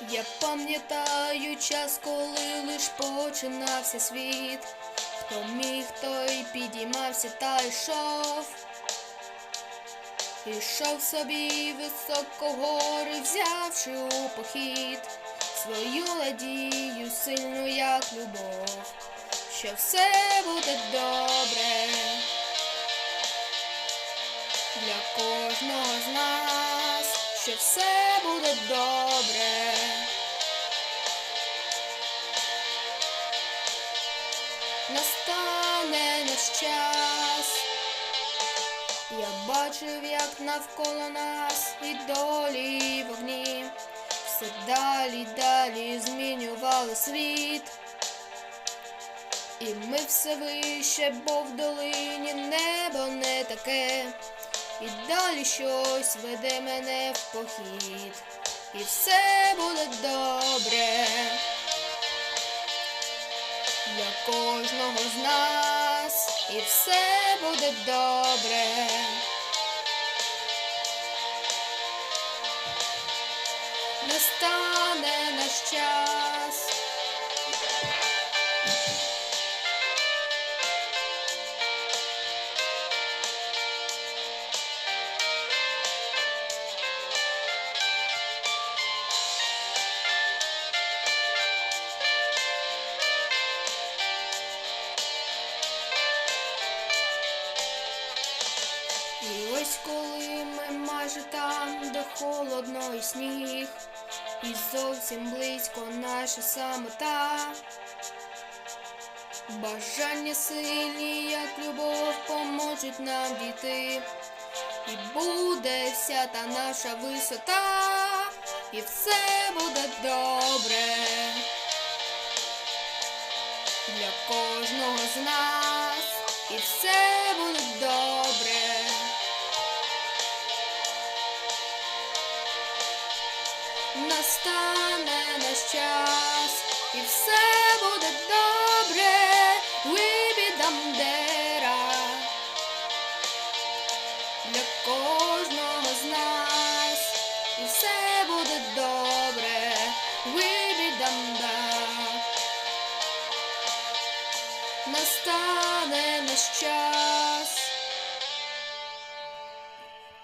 Я пам'ятаю час, коли лиш починався світ. Хто міг, той підіймався та йшов. Ішов собі високо гори, взявши у похід свою надію сильну, як любов, що все буде добре для кожного з нас, що все буде добре. Настане наш час. Я бачив, як навколо нас і долі вогні, все далі, далі змінювали світ. І ми все вище, бо в долині небо не таке, і далі щось веде мене в похід, і все буде добре для кожного з нас, і все буде добре. Настане І ось коли ми майже там, де холодно і сніг, і зовсім близько наша самота. Бажання сильні, як любов, поможуть нам дійти. І буде вся та наша висота, і все буде добре для кожного з нас, і все настане наш час, і все буде добре, вибідамдера. для кожного з нас, і все буде добре, вибідам да настане наш час.